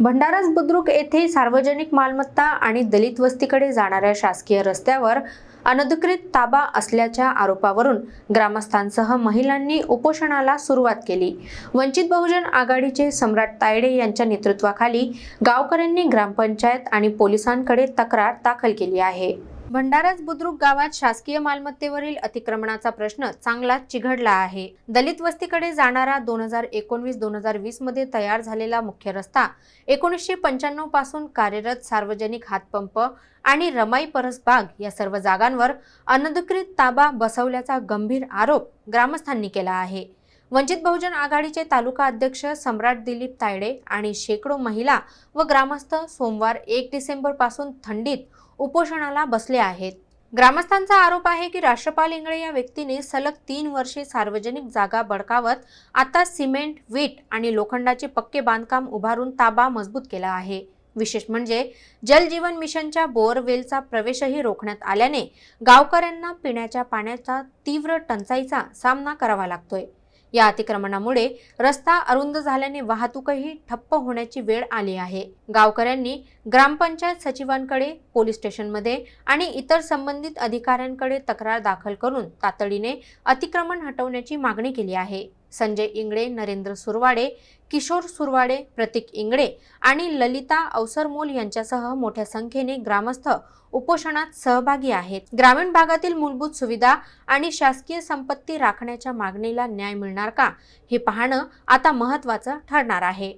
भंडाराज बुद्रुक येथे सार्वजनिक मालमत्ता आणि दलित वस्तीकडे जाणाऱ्या शासकीय रस्त्यावर अनधिकृत ताबा असल्याच्या आरोपावरून ग्रामस्थांसह महिलांनी उपोषणाला सुरुवात केली. वंचित बहुजन आघाडीचे सम्राट तायडे यांच्या नेतृत्वाखाली गावकऱ्यांनी ग्रामपंचायत आणि पोलिसांकडे तक्रार दाखल केली आहे. भंडाराज बुद्रुक गावात शासकीय मालमत्तेवरील अतिक्रमणाचा प्रश्न चांगलाच चिघडला आहे. दलित वस्तीकडे जाणारा दोन हजार एकोणवीस दोन हजार वीसमध्ये तयार झालेला मुख्य रस्ता एकोणीसशे पंच्याण्णवपासून कार्यरत सार्वजनिक हातपंप आणि रमाई परसबाग या सर्व जागांवर अनधिकृत ताबा बसवल्याचा गंभीर आरोप ग्रामस्थांनी केला आहे. वंचित बहुजन आघाडीचे तालुका अध्यक्ष सम्राट दिलीप तायडे आणि शेकडो महिला व ग्रामस्थ सोमवार एक डिसेंबरपासून थंडीत उपोषणाला बसले आहेत. ग्रामस्थांचा आरोप आहे की राष्ट्रपाल इंगळे या व्यक्तीने सलग तीन वर्षे सार्वजनिक जागा बडकावत आता सिमेंट वीट आणि लोखंडाचे पक्के बांधकाम उभारून ताबा मजबूत केला आहे. विशेष म्हणजे जल जीवन मिशनच्या बोअरवेलचा प्रवेशही रोखण्यात आल्याने गावकऱ्यांना पिण्याच्या पाण्याचा तीव्र टंचाईचा सामना करावा लागतोय. या अतिक्रमणामुळे रस्ता अरुंद झाल्याने वाहतूकही ठप्प होण्याची वेळ आली आहे. गावकऱ्यांनी ग्रामपंचायत सचिवांकडे पोलीस स्टेशनमध्ये आणि इतर संबंधित अधिकाऱ्यांकडे तक्रार दाखल करून तातडीने अतिक्रमण हटवण्याची मागणी केली आहे. संजय इंगळे नरेंद्र सुरवाडे किशोर सुरवाडे प्रतीक इंगळे आणि ललिता अवसरमोल यांच्यासह मोठ्या संख्येने ग्रामस्थ उपोषणात सहभागी आहेत. ग्रामीण भागातील मूलभूत सुविधा आणि शासकीय संपत्ती राखण्याच्या मागणीला न्याय मिळणार का हे पाहणं आता महत्त्वाचं ठरणार आहे.